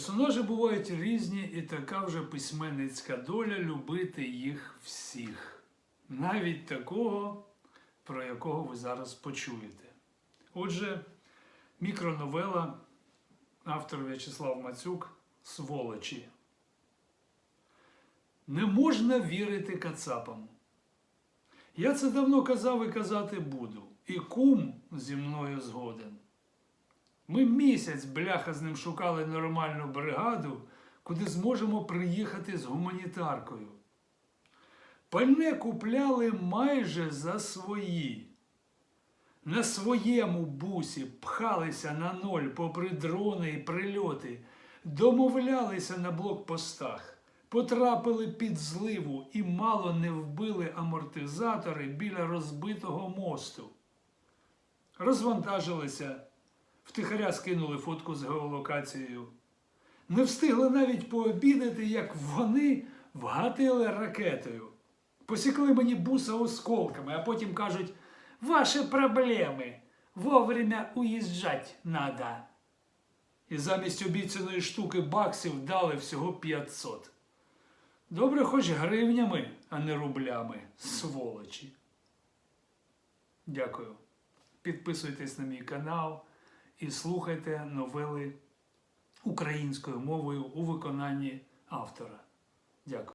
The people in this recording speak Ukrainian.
Персонажі бувають різні, і така вже письменницька доля любити їх всіх, навіть такого, про якого ви зараз почуєте. Отже, мікроновела, автор В'ячеслав Мацюк Сволочі. Не можна вірити кацапам. Я це давно казав і казати буду. І кум зі мною згоден. Ми місяць, бляха, з ним шукали нормальну бригаду, куди зможемо приїхати з гуманітаркою. Пальне купляли майже за свої. На своєму бусі пхалися на ноль попри дрони і прильоти, домовлялися на блокпостах, потрапили під зливу і мало не вбили амортизатори біля розбитого мосту. Розвантажилися, втихаря скинули фотку з геолокацією. Не встигли навіть пообідати, як вони вгатили ракетою. Посікли мені буса осколками, а потім кажуть, ваші проблеми, вовремя уїжджать надо. І замість обіцяної штуки баксів дали всього 500. Добре, хоч гривнями, а не рублями, сволочі. Дякую. Підписуйтесь на мій канал і слухайте новели українською мовою у виконанні автора. Дякую.